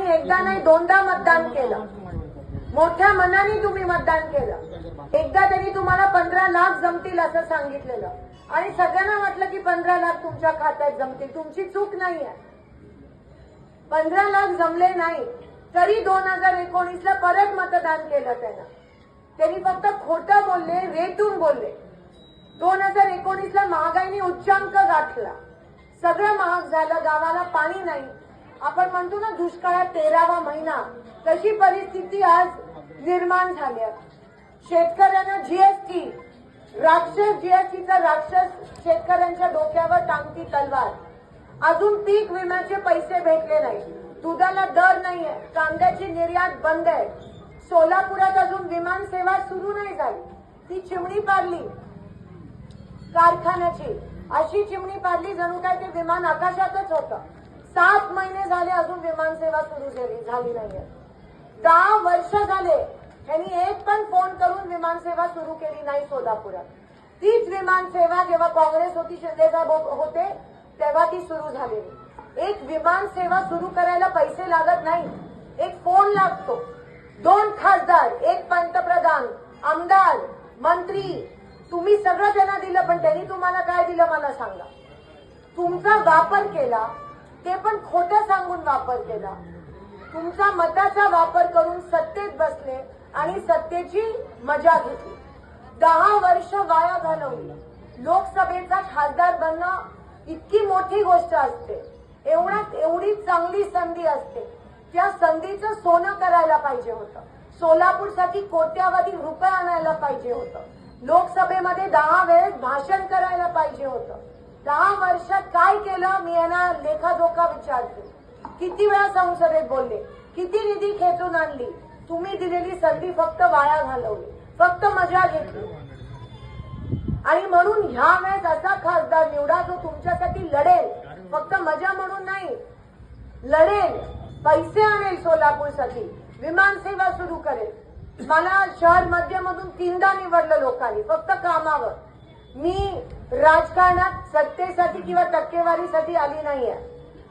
त्यांनी एकदा नाही दोनदा मतदान केलं. मोठ्या मनाने तुम्ही मतदान केलं. एकदा त्यांनी तुम्हाला पंधरा लाख जमतील असं सांगितलेलं. आणि सगळ्यांना म्हटलं की पंधरा लाख तुमच्या खात्यात जमतील. तुमची चूक नाही आहे पंधरा लाख जमले नाही तरी दोन हजार एकोणीस ला परत मतदान केलं त्यांना. त्यांनी फक्त खोटं बोलले रेटून बोलले. दोन हजार एकोणीस ला महागाईने उच्चांक गाठला. सगळं महाग झालं गावाला पाणी नाही. आपण म्हणतो ना दुष्काळात तेरावा महिना. तशी परिस्थिती आज निर्माण झाली आहे. शेतकऱ्यांना जीएसटी राक्षस जीएसटीचा राक्षस शेतकऱ्यांच्या डोक्यावर टांगती तलवार. अजून पीक विम्याचे पैसे भेटले नाही दुधाला दर नाही आहे कांद्याची निर्यात बंद आहे. सोलापुरात अजून विमान सेवा सुरू नाही झाली. ती चिमणी पाडली. कारखान्याची. अशी चिमणी पाडली जणू काय ते विमान आकाशातच होतं. झाले अजून विमानसेवा सुरू झाली झाली नाहीये. दहा वर्ष झाले त्यांनी एक पण फोन करून विमानसेवा सुरू केली नाही सोलापुरात. तीच विमान सेवा जेव्हा काँग्रेस होती शिंदेसाहेब हो-, होते तेव्हा ती सुरू झालेली. एक विमान सेवा सुरू करायला पैसे लागत नाही एक फोन लागतो. दोन खासदार एक पंतप्रधान आमदार मंत्री तुम्ही सगळं त्यांना दिलं पण त्यांनी तुम्हाला काय दिलं मला सांगा. तुमचा वापर केला ते पण खोटं सांगून वापर केला. तुमचा मताचा वापर करून सत्तेत बसले आणि सत्तेची मजा घेतली. दहा वर्ष वाया घालवली. लोकसभेचा खासदार बनणं इतकी मोठी गोष्ट असते. एवढा एवढी चांगली संधी असते. त्या संधीचं सोनं करायला पाहिजे होतं. सोलापूरसाठी कोट्यावधी रुपये आणायला पाहिजे होतं. लोकसभेमध्ये दहा वेळेस भाषण करायला पाहिजे होतं. दहा वर्षात काय केलं मी यांना लेखाजोखा विचारतो. किती वेळा संसदेत बोलले किती निधी खेचून आणली तुम्ही दिलेली संधी फक्त वाया घालवली फक्त मजा घेतली. आणि म्हणून ह्या वेळेस असा खासदार निवडा जो तुमच्यासाठी लढेल फक्त मजा म्हणून नाही लढेल पैसे आणेल सोलापूरसाठी विमान सेवा सुरू करेल. मला शहर मध्यमधून तीनदा निवडलं लोकांनी फक्त कामावर. मी राजकारणात सत्तेसाठी किंवा टक्केवारीसाठी आली नाहीये.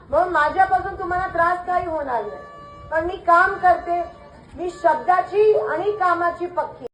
म्हणून माझ्यापासून तुम्हाला त्रास काही होणार नाही. पण मी काम करते. मी शब्दाची आणि कामाची पक्की.